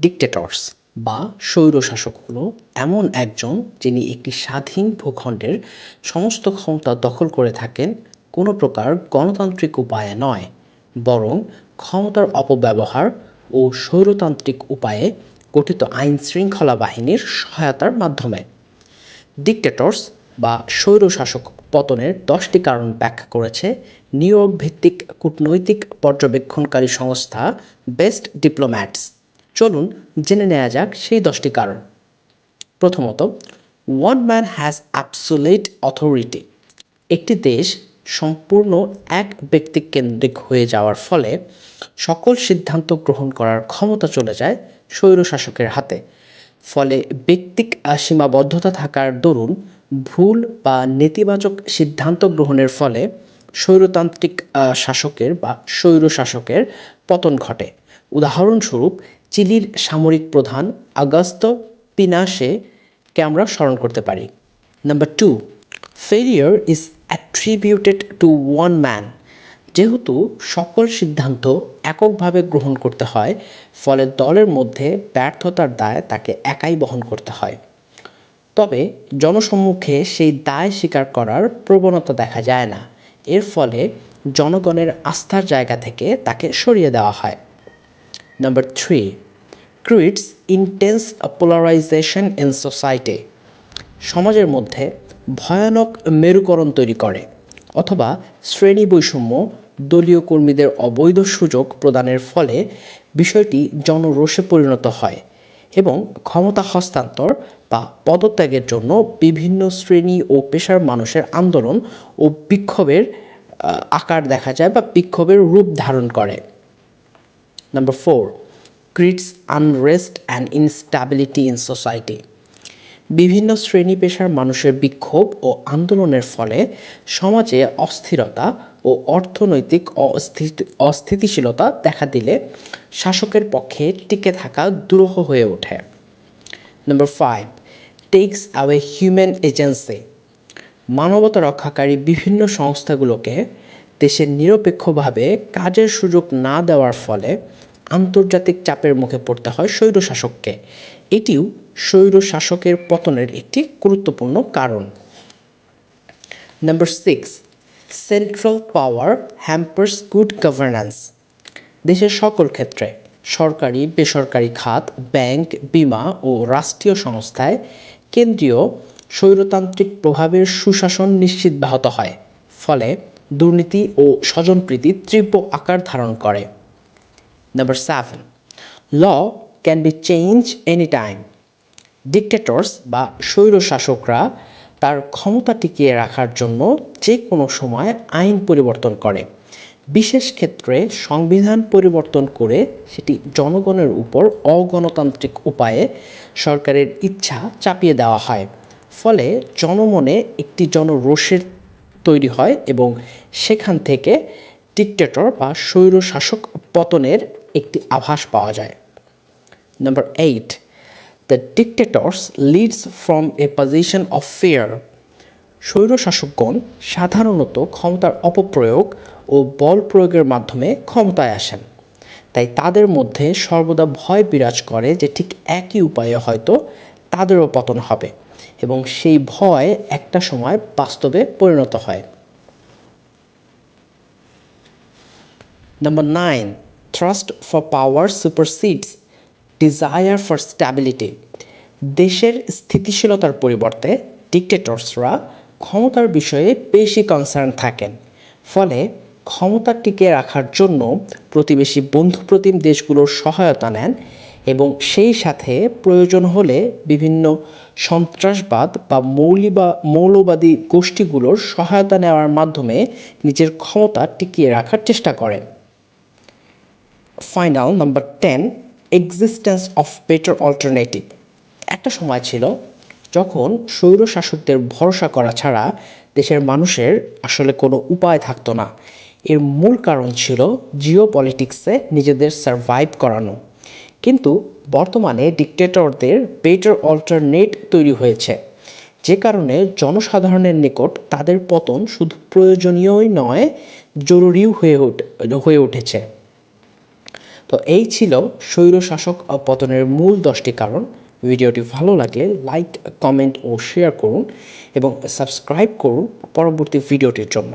ডিকটেটরস বা স্বৈরশাসক হলো এমন একজন যিনি একটি স্বাধীন ভূখণ্ডের সমস্ত ক্ষমতা দখল করে থাকেন, কোনো প্রকার গণতান্ত্রিক উপায়ে নয়, বরং ক্ষমতার অপব্যবহার ও স্বৈরতান্ত্রিক উপায়ে গঠিত আইন শৃঙ্খলা বাহিনীর সহায়তার মাধ্যমে। ডিকটেটরস বা স্বৈরশাসক পতনের দশটি কারণ ব্যাখ্যা করেছে নিউ ভিত্তিক কূটনৈতিক পর্যবেক্ষণকারী সংস্থা বেস্ট ডিপ্লোম্যাটস চলুন জেনে নেওয়া যাক সেই দশটি কারণ। প্রথমত one man has absolute authority একটি দেশ সম্পূর্ণ এক ব্যক্তি কেন্দ্রিক হয়ে যাওয়ার ফলে সকল সিদ্ধান্ত গ্রহণ করার ক্ষমতা চলে যায় স্বৈরশাসকের হাতে। ফলে ব্যক্তিক সীমাবদ্ধতা থাকার দরুন ভুল বা নেতিবাচক সিদ্ধান্ত গ্রহণের ফলে স্বৈরতান্ত্রিক শাসকের বা স্বৈর শাসকের পতন ঘটে। উদাহরণস্বরূপ, চিলির সামরিক প্রধান আগাস্তো পিনাশে কে আমরা স্মরণ করতে পারি। Number two failure is attributed to one man যেহেতু সকল সিদ্ধান্ত এককভাবে গ্রহণ করতে হয়, ফলে দলের মধ্যে ব্যর্থতার দায় তাকে একাই বহন করতে হয়। তবে জনসম্মুখে সেই দায় স্বীকার করার প্রবণতা দেখা যায় না। এর ফলে জনগণের আস্থার জায়গা থেকে তাকে সরিয়ে দেওয়া হয়। Number three creates intense polarisation in society সমাজের মধ্যে ভয়ানক মেরুকরণ তৈরি করে, অথবা শ্রেণি বৈষম্য দলীয় কর্মীদের অবৈধ সুযোগ প্রদানের ফলে বিষয়টি জনরোষে পরিণত হয়। এবং ক্ষমতা হস্তান্তর বা পদত্যাগের জন্য বিভিন্ন শ্রেণি ও পেশার মানুষের আন্দোলন ও বিক্ষোভের আকার দেখা যায় বা বিক্ষোভের রূপ ধারণ করে number four creates unrest and instability in society. বিভিন্ন শ্রেণি পেশার মানুষের বিক্ষোভ ও আন্দোলনের ফলে সমাজে অস্থিরতা ও অর্থনৈতিক অস্থিতি অস্থিতিশীলতা দেখা দিলে শাসকের পক্ষে টিকে থাকা দুরূহ হয়ে ওঠে। Number five takes away human agency মানবতা রক্ষাকারী বিভিন্ন সংস্থাগুলোকে দেশের নিরপেক্ষভাবে কাজের সুযোগ না দেওয়ার ফলে আন্তর্জাতিক চাপের মুখে পড়তে হয় স্বৈরশাসককে। এটিও স্বৈরশাসকের পতনের একটি গুরুত্বপূর্ণ কারণ। Number six central power hampers good governance দেশের সকল ক্ষেত্রে সরকারি, বেসরকারি খাত, ব্যাংক, বিমা ও রাষ্ট্রীয় সংস্থায় কেন্দ্রীয় স্বৈরতান্ত্রিক প্রভাবের সুশাসন নিশ্চিত ব্যাহত হয়, ফলে দুর্নীতি ও স্বজনপ্রীতি তীব্র আকার ধারণ করে। Number seven law can be change any time dictators বা স্বৈরশাসকরা তার ক্ষমতা টিকিয়ে রাখার জন্য যে কোনো সময় আইন পরিবর্তন করে। বিশেষ ক্ষেত্রে সংবিধান পরিবর্তন করে সেটি জনগণের উপর অগণতান্ত্রিক উপায়ে সরকারের ইচ্ছা চাপিয়ে দেওয়া হয়। ফলে জনমনে একটি জনরোষের তৈরি হয় এবং সেখান থেকে ডিকটেটর বা স্বৈরশাসক পতনের একটি আভাস পাওয়া যায়। Number eight, the dictators leads from a position of fear স্বৈরশাসকগণ সাধারণত ক্ষমতার অপপ্রয়োগ ও বল প্রয়োগের মাধ্যমে ক্ষমতায় আসেন। তাই তাদের মধ্যে সর্বদা ভয় বিরাজ করে যে ঠিক একই উপায়ে হয়তো তাদেরও পতন হবে এবং সেই ভয় একটা সময় বাস্তবে পরিণত হয়। Number nine, thrust for power supersedes desire for stability দেশের স্থিতিশীলতার পরিবর্তে ডিকটেটরসরা ক্ষমতার বিষয়ে বেশি কনসার্ন থাকেন। ফলে ক্ষমতা টিকিয়ে রাখার জন্য প্রতিবেশী বন্ধুপ্রতিম দেশগুলোর সহায়তা নেন এবং সেই সাথে প্রয়োজন হলে বিভিন্ন সন্ত্রাসবাদ বা মৌলিবা, মৌলবাদী গোষ্ঠীগুলোর সহায়তা নেওয়ার মাধ্যমে নিজের ক্ষমতা টিকিয়ে রাখার চেষ্টা করেন। Final number ten existence of better alternative একটা সময় ছিল যখন স্বৈর শাসকদের ভরসা করা ছাড়া দেশের মানুষের আসলে কোনো উপায় থাকতো না। এর মূল কারণ ছিল জিও পলিটিক্সে নিজেদের সারভাইভ করানো। কিন্তু বর্তমানে ডিকটেটরদের বেটার অল্টারনেট তৈরি হয়েছে। যে কারণে জনসাধারণের নিকট তাদের পতন শুধু প্রয়োজনীয়ই নয়, জরুরিও হয়ে হয়ে উঠেছে। তো এই ছিল স্বৈরশাসক পতনের মূল দশটি কারণ। ভিডিওটি ভালো লাগলে লাইক কমেন্ট ও শেয়ার করুন এবং সাবস্ক্রাইব করুন পরবর্তী ভিডিওটির জন্য।